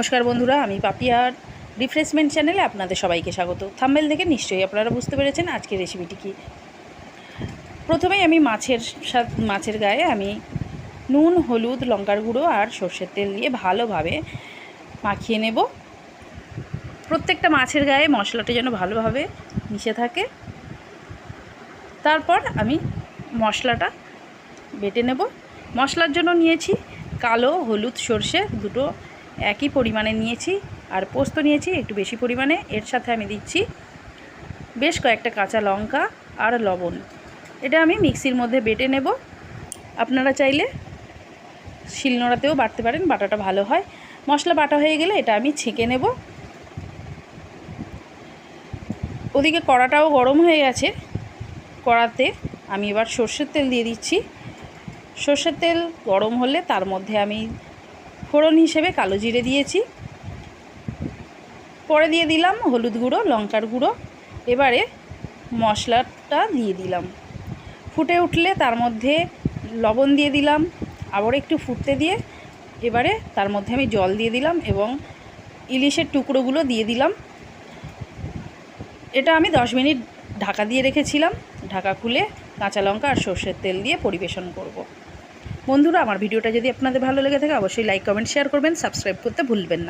নমস্কার বন্ধুরা, আমি পাপিয়ার রিফ্রেশমেন্ট চ্যানেলে আপনাদের সবাইকে স্বাগত। থাম্বেল দেখে নিশ্চয়ই আপনারা বুঝতে পেরেছেন আজকের রেসিপিটি কী। প্রথমেই আমি মাছের সাথ মাছের গায়ে আমি নুন, হলুদ, লঙ্কার গুঁড়ো আর সর্ষের তেল দিয়ে ভালোভাবে মাখিয়ে নেব। প্রত্যেকটা মাছের গায়ে মশলাটা যেন ভালোভাবে মিশে থাকে। তারপর আমি মশলাটা বেটে নেব। মশলার জন্য নিয়েছি কালো, হলুদ, সর্ষে দুটো একই পরিমাণে নিয়েছি আর পোস্ত নিয়েছি একটু বেশি পরিমাণে। এর সাথে আমি দিচ্ছি বেশ কয়েকটা কাঁচা লঙ্কা আর লবণ। এটা আমি মিক্সির মধ্যে বেটে নেব। আপনারা চাইলে শিলনোড়াতেও বাটতে পারেন, বাটাটা ভালো হয়। মশলা বাটা হয়ে গেলে এটা আমি ছেঁকে নেব। ওদিকে কড়াটাও গরম হয়ে গেছে। কড়াতে আমি এবার সর্ষের তেল দিয়ে দিচ্ছি। সর্ষের তেল গরম হলে তার মধ্যে আমি ফোড়ন হিসেবে কালো জিরে দিয়েছি। পরে দিয়ে দিলাম হলুদ গুঁড়ো, লঙ্কার গুঁড়ো। এবারে মশলাটা দিয়ে দিলাম। ফুটে উঠলে তার মধ্যে লবণ দিয়ে দিলাম, আবার একটু ফুটতে দিয়ে এবারে তার মধ্যে আমি জল দিয়ে দিলাম এবং ইলিশের টুকরোগুলো দিয়ে দিলাম। এটা আমি দশ মিনিট ঢাকা দিয়ে রেখেছিলাম। ঢাকা খুলে কাঁচা লঙ্কা আর সর্ষের তেল দিয়ে পরিবেশন করব। বন্ধুরা, আমার ভিডিওটা যদি আপনাদের ভালো লেগে থাকে, অবশ্যই লাইক কমেন্ট শেয়ার করবেন সাবস্ক্রাইব করতে ভুলবেন না।